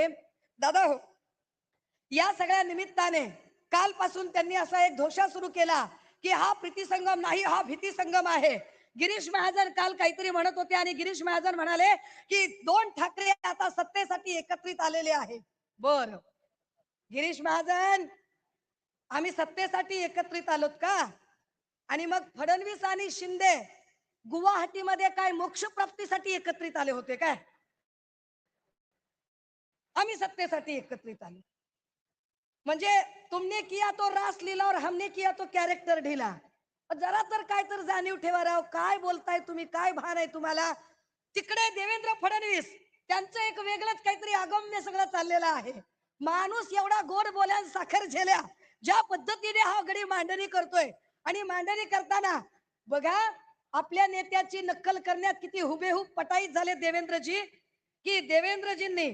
आहे दादा हो या सगळ्या निमित्ताने कालपासून त्यांनी असा एक धोशा सुरू केला की हा प्रीती संगम नाही हा भीती संगम आहे. गिरीश महाजन काल काहीतरी म्हणत होते आणि गिरीश महाजन म्हणाले की दोन ठाकरे आता सत्तेसाठी एकत्रित आलेले आहे. बर. गिरीश महाजन आम्ही सत्तेसाठी एकत्रित आलोत का? आणि मग फडणवीस आणि शिंदे गुवाहाटीमध्ये काय मोक्ष प्राप्तीसाठी एकत्रित आले होते काय? आम्ही सत्तेसाठी एकत्रित आलो. म्हणजे तुमने किया तो रास लिहिला और हमने किया तो कॅरेक्टर ढिला. जरा तर काय तर जाणीव ठेवा राव. काय बोलताय तुम्ही? काय भान आहे तुम्हाला? तिकडे देवेंद्र फडणवीस त्यांचं एक वेगळंच काहीतरी अगम्य सगळं चाललेलं आहे. माणूस एवढा गोड बोल्यान साखर झेल्या. ज्या पद्धतीने हा गडी मांडणी करतोय. आणि मांडणी करताना बघा आपल्या नेत्याची नक्कल करण्यात किती हुबेहूब पटाईत झाले देवेंद्रजी. की देवेंद्रजींनी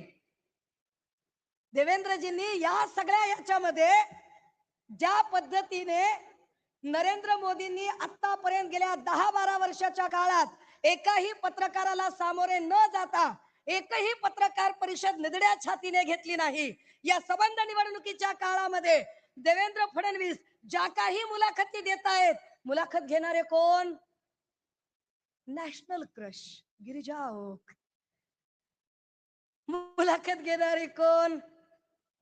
देवेंद्रजींनी या सगळ्या याच्यामध्ये ज्या पद्धतीने नरेंद्र मोदींनी आतापर्यंत गेल्या दहा बारा वर्षाच्या काळात एकाही पत्रकाराला सामोरे न जाता एकही पत्रकार परिषद निधड्या छातीने घेतली नाही. या संबंध निवडणुकीच्या काळामध्ये देवेंद्र फडणवीस ज्या काही मुलाखती देत आहेत मुलाखत घेणारे कोण? National crush Girija Oak. मुलाखत घेणारे कोण?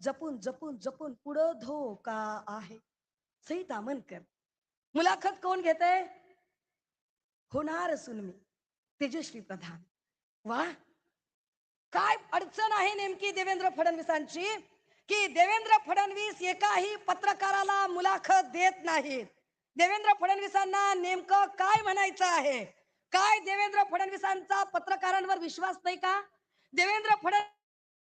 जपून जपून जपून पुढं धोका आहे. सई तामनकर मुलाखत कोण घेत? आहे होणार असून मी तेजस्वी प्रधान. वा! काय अडचण आहे नेमकी देवेंद्र फडणवीसांची? की देवेंद्र फडणवीस एकाही पत्रकाराला मुलाखत देत नाहीत. देवेंद्र फडणवीसांना नेमकं काय म्हणायचं आहे? काय देवेंद्र फडणवीसांचा पत्रकारांवर विश्वास नाही का? देवेंद्र फडणवीस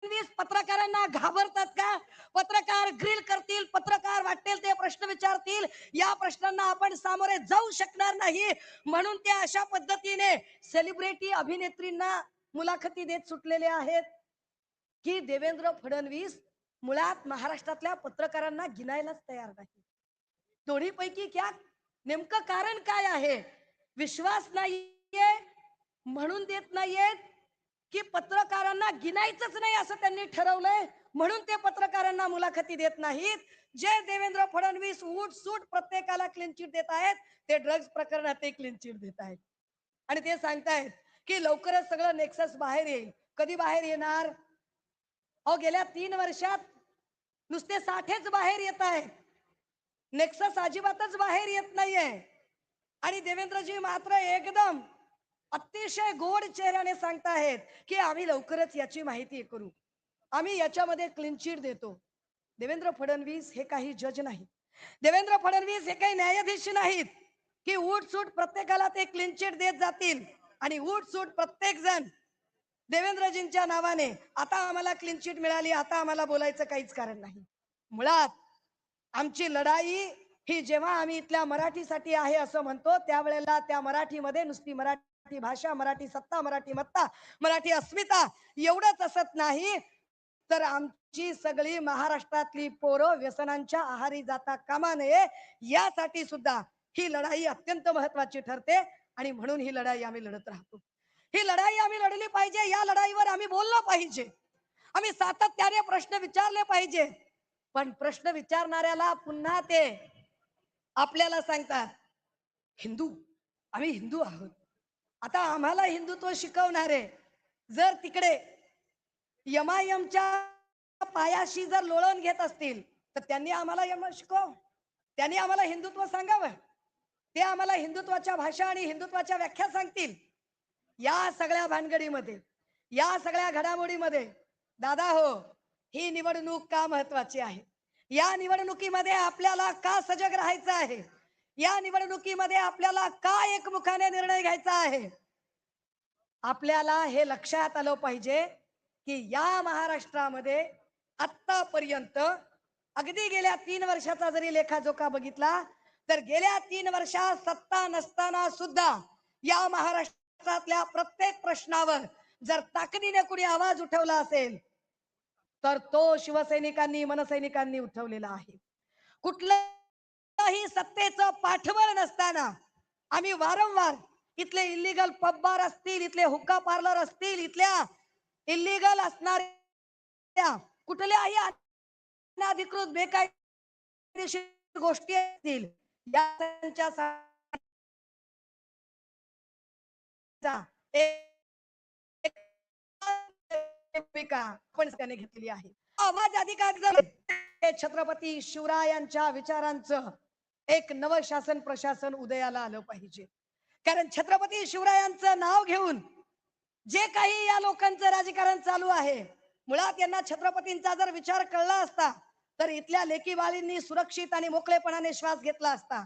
पत्रकारांना घाबरतात का? पत्रकार ग्रिल करतील पत्रकार वाटेल ते प्रश्न विचारतील. या प्रश्नांना आपण सामोरे जाऊ शकणार नाही. म्हणून ते अशा पद्धतीने सेलिब्रिटी अभिनेत्रींना मुलाखती देत सुटलेले आहेत की देवेंद्र फडणवीस मुळात महाराष्ट्रातल्या पत्रकारांना गिनायलाच तयार नाही. दोन्ही पैकी क्या? नेमकं कारण काय आहे? विश्वास नाहीये म्हणून देत नाहीयेत की पत्रकारांना गिनायचंच नाही असं त्यांनी ठरवलंय. म्हणून ते पत्रकारांना मुलाखती देत नाहीत. जे देवेंद्र फडणवीस उठ सूट प्रत्येकाला क्लीन चिट देत आहेत. ते ड्रग्ज प्रकरणात ते क्लीन चिट देत आहेत. आणि ते सांगतायत की लवकरच सगळं नेक्सस बाहेर येईल. कधी बाहेर येणार? अहो गेल्या तीन वर्षात नुसते साठेच बाहेर येत आहेत. नेक्सस अजिबातच बाहेर येत नाहीये. आणि देवेंद्रजी मात्र एकदम अतिशय गोड चेहऱ्याने सांगताहेत की आम्ही लवकरच याची माहिती करू. आम्ही याच्यामध्ये क्लीनचिट देतो. देवेंद्र फडणवीस हे काही जज नाही देवेंद्र फडणवीस हे काही न्यायाधीश नाहीत की उठसूट प्रत्येकाला ते क्लीनचिट देत जातील आणि उठसूट प्रत्येक जण देवेंद्रजींच्या नावाने आता आम्हाला क्लीनचिट मिळाली आता आम्हाला बोलायचं काहीच कारण नाही. मुळात आमची लढाई ही जेव्हा आम्ही इथल्या मराठीसाठी आहे असं म्हणतो त्यावेळेला त्या मराठीमध्ये नुसती मराठी मराठी भाषा मराठी सत्ता मराठी मत्ता मराठी अस्मिता एवढंच असत नाही. तर आमची सगळी महाराष्ट्रातली पोरं व्यसनांच्या आहारी जाता कामा नये. यासाठी सुद्धा ही लढाई अत्यंत महत्वाची ठरते आणि म्हणून ही लढाई आम्ही लढत राहतो. ही लढाई आम्ही लढली पाहिजे या लढाईवर आम्ही बोललो पाहिजे. आम्ही सातत्याने प्रश्न विचारले पाहिजे. पण प्रश्न विचारणाऱ्याला पुन्हा ते आपल्याला सांगतात हिंदू आम्ही हिंदू आहोत. आता आम्हाला हिंदुत्व शिकवणारे जर तिकडे यमायमच्या पायाशी जर लोळण घेत असतील तर त्यांनी आम्हाला यम शिकव. त्यांनी आम्हाला हिंदुत्व सांगावं. ते आम्हाला हिंदुत्वाच्या भाषा आणि हिंदुत्वाच्या व्याख्या सांगतील. या सगळ्या भानगडीमध्ये या सगळ्या घडामोडीमध्ये दादा हो ही निवडणूक का महत्वाची आहे? या निवडणुकीमध्ये आपल्याला का सजग राहायचं आहे? या निवडणुकीमध्ये आपल्याला का एकमुखाने निर्णय घ्यायचा आहे? आपल्याला हे लक्षात आलं पाहिजे की या महाराष्ट्रामध्ये आतापर्यंत अगदी गेल्या तीन वर्षाचा जरी लेखाजोखा बघितला तर गेल्या तीन वर्षात सत्ता नसताना सुद्धा या महाराष्ट्रातल्या प्रत्येक प्रश्नावर जर ताकदीने कुणी आवाज उठवला असेल तर तो शिवसैनिकांनी मनसैनिकांनी उठवलेला आहे. कुठलं कुठल्याही सत्तेचं पाठबळ नसताना आम्ही वारंवार इथले इलिगल पब बार असतील इथले हुक्का पार्लर असतील इथल्या इलिगल असणारे कुठल्याही अनाधिकृत बेकायदेशीर गोष्टी असतील या त्यांच्या भूमिका आपण घेतलेली आहे. आवाज अधिकार जर छत्रपती शिवरायांच्या विचारांचं एक नवं शासन प्रशासन उदयाला आलं पाहिजे. कारण छत्रपती शिवरायांचं नाव घेऊन जे काही या लोकांचं राजकारण चालू आहे मुळात यांना छत्रपतींचा जर विचार कळला असता तर इथल्या लेकी बाळींनी सुरक्षित आणि मोकळेपणाने श्वास घेतला असता.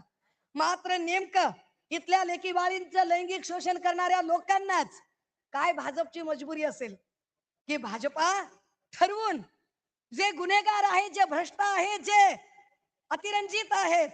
मात्र नेमकं इथल्या लेकी बाळींचं लैंगिक शोषण करणाऱ्या लोकांनाच काय भाजपची मजबुरी असेल? की भाजपा ठरवून जे गुन्हेगार आहेत जे भ्रष्ट आहेत जे अतिरंजित आहेत